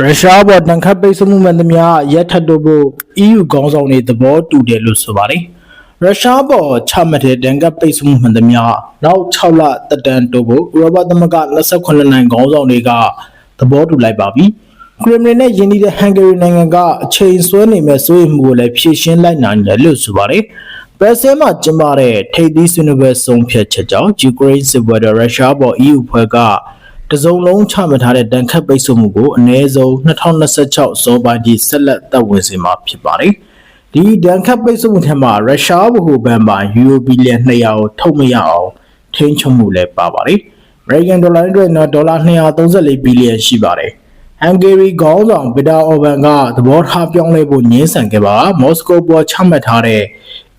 ရုရှားပေါ်တန်ခတ်ပိတ်ဆို့မှုမှန်သမျှရက်ထပ်တို့ဖို့ EU ခေါင်းဆောင်တွေသဘောတူတယ်လို့ဆိုပါတယ်။ရုရှားပေါ်ချမှတ်တဲ့တန်ခတ်ပိတ်ဆို့မှုမှန်သမျှနောက်6လတက်တန်တို့ဖို့ဥရောပသမဂ္ဂ28နိုင်ငံခေါင်းဆောင်တွေကသဘောတူလိုက်ပါပြီ။ခရမလင်နဲ့ယင်းနေတဲ့ဟန်ဂေရီနိုင်ငံကအချိန်ဆွဲနေမဲ့စိုးရိမ်မှုကိုလည်းဖြေရှင်းလိုက်နိုင်တယ်လို့ဆိုပါတယ်။ဘရက်ဆဲမှာကျင်းပတဲ့ထိပ်သီးဆွေးနွေးပွဲဆုံးဖြတ်ချက်ကြောင့်ယူကရိန်းစစ်ပွဲတော်ရုရှားပေါ် EU ဖွဲ့က တစုံလုံးချမှတ်ထားတဲ့တန်ခတ်ပိတ်ဆို့မှုကိုအနည်းဆုံး2026ဇော်ပိုင်းထိဆက်လက်သက်ဝင်စေမှာဖြစ်ပါတယ်။ဒီတန်ခတ်ပိတ်ဆို့မှုထက်မှာရုရှားဗဟိုဘဏ်မှာယူရိုဘီလီယံ200ကိုထုတ်မရအောင်ထိန်းချုပ်မှုလည်းပါပါတယ်။ American Dollar အတွက်တော့ဒေါ်လာ234ဘီလီယံရှိပါတယ်။ဟန်ဂေရီခေါင်းဆောင်ဗီတာအော်ဘန်ကသဘောထားပြောင်းလဲဖို့ညှင်းဆန်ခဲ့ပါမော်စကိုပေါ်ချမှတ်ထားတဲ့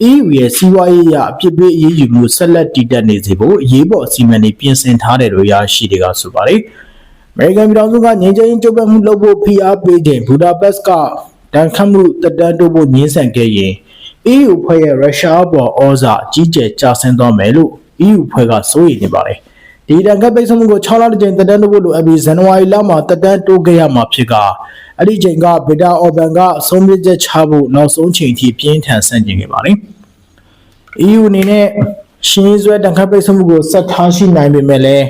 EU ရဲ့စီးပွားရေးအရအပြစ်ပေးအရေးယူမှုဆက်လက်တည်တက်နေစေဖို့အရေးပေါ်အစီအမံတွေပြင်ဆင်ထားတယ်လို့ရရှိတွေကဆိုပါတယ်။ American ပြည်ထောင်စုကငြိမ်းချမ်းရေးကြိုးပမ်းမှုလုပ်ဖို့ဖိအားပေးခြင်းဘူဒါပက်စ်ကတန်ခတ်မှုတက်တန်းတိုးဖို့ညှင်းဆန်ခဲ့ရင် EU ဖွဲ့ရဲ့ရုရှားပေါ်ဩဇာအကြီးကျယ်ကျဆင်းသွားမယ်လို့ EU ဖွဲ့ကစိုးရိမ်နေပါတယ်။ ဒီတန်ခတ်ပိတ်ဆို့မှုကို6လတကြိမ်တက်တန်းတိုးဖို့လိုအပ်ပြီးဇန်နဝါရီလမှာတက်တန်းတိုးခဲ့ရမှာဖြစ်ကအဲ့ဒီချိန်ကဗီတာအော်ဘန်ကအဆုံးဖြတ်ချက်ချဖို့နောက်ဆုံးချိန်ထိပြင်းထန်ဆန့်ကျင်ခဲ့ပါတယ်။ EU အနေနဲ့ရှင်းရွဲတန်ခတ်ပိတ်ဆို့မှုကိုဆက်ထားရှိနိုင်ပေမဲ့လည်း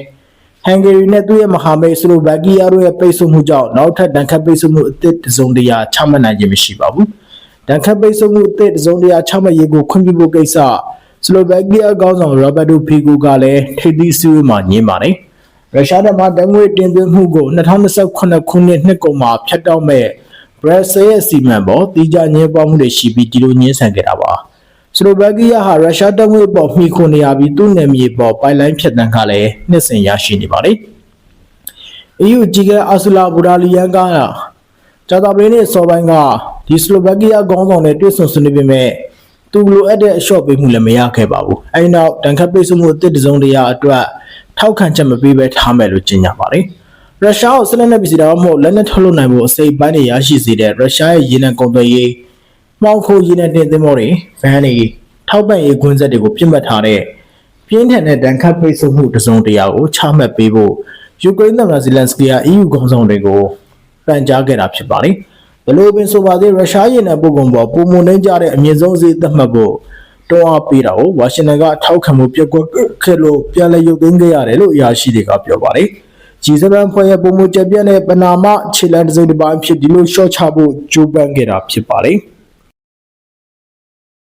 ဟန်ဂေရီနဲ့သူ့ရဲ့မဟာမိတ်စလိုဗက်ကီးယားတို့ရဲ့ပိတ်ဆို့မှုကြောင့်နောက်ထပ်တန်ခတ်ပိတ်ဆို့မှုအသစ်တစ်စုံတရာချမှတ်နိုင်ခြင်းမရှိပါဘူး။တန်ခတ်ပိတ်ဆို့မှုအသစ်တစ်စုံတရာချမှတ်ရေးကိုခွင့်ပြုဖို့ကိစ္စ စလိုဗက်ကီးယားခေါင်းဆောင်ရောဘတ်တိုဖီဂိုကလည်းထိပ်သီးစည်းဝေးမှာညင်းပါတယ်။ရုရှားတပ်မှတန်ငွေတင်သွင်းမှုကို2028ခုနှစ်နှစ်ကုန်မှာဖျက်တောက်မဲ့ဘရက်ဆဲရဲ့စီမံပေါ်တီးကြညင်းပွားမှုတွေရှိပြီးဒီလိုညင်းဆန်ခဲ့တာပါ။စလိုဗက်ကီးယားဟာရုရှားတပ်ငွေပေါ်မှီခိုနေရပြီးသူ့နယ်မြေပေါ်ပိုင်လိုင်းဖြတ်တန်းကလည်းနှစ်စဉ်ရရှိနေပါတယ်။ EU ကြီးကအာဆူလာဘူရာလီယန်ကဂျာတာပလင်းနဲ့စော်ပိုင်းကဒီစလိုဗက်ကီးယားခေါင်းဆောင်နဲ့တွေ့ဆုံဆွေးနွေးပေမဲ့ သူလိုအပ်တဲ့အလျှော့ပေးမှုလည်းမရခဲ့ပါဘူး။အဲဒီနောက်တန်ခတ်ပိတ်ဆို့မှုအသစ်တစ်စုံတရာအတွက်ထောက်ခံချက်မပေးဘဲထားမယ်လို့ကြေညာပါတယ်။ရုရှားကိုဆက်လက်နဲ့ပြည်စီတော့မဟုတ်လက်နက်ထုတ်လုပ်နိုင်ဖို့အစိပ်ပိုင်းတွေရရှိစေတဲ့ရုရှားရဲ့ရေနံကုန်သွယ်ရေးမှောင်ခိုရေနံတင်သင်္ဘောတွေဗန်တွေထောက်ပံ့ရေးကွင်းဆက်တွေကိုပြစ်မှတ်ထားတဲ့ပြင်းထန်တဲ့ဒဏ်ခတ်ပိတ်ဆို့မှုတစ်စုံတရာကိုချမှတ်ပေးဖို့ယူကရိန်းသမ္မတဇီလန်စကီက EU ခေါင်းဆောင်တွေကိုပန်ကြားခဲ့တာဖြစ်ပါတယ်။ ဘလို့ပင်ဆိုပါသေးရုရှားရေနံပုဂ္ဂိုလ်ပေါ်ပုံမနှိမ့်ကြတဲ့အမြင့်ဆုံးဈေးသတ်မှတ်ဖို့တွန်းအားပေးတာကိုဝါရှင်တန်ကထောက်ခံမှုပြက်ကွက်ခဲ့လို့ပြန်လည်ရုပ်သိမ်းခဲ့ရတယ်လို့အရာရှိတွေကပြောပါတယ်။ G7 ဖွဲ့ရဲ့ပုံမကျပြန့်တဲ့ပနာမခြေလမ်းတစ်စိတ်တစ်ပိုင်းဖြစ်ဒီလိုရှော့ချဖို့ကြိုးပမ်းခဲ့တာဖြစ်ပါတယ်။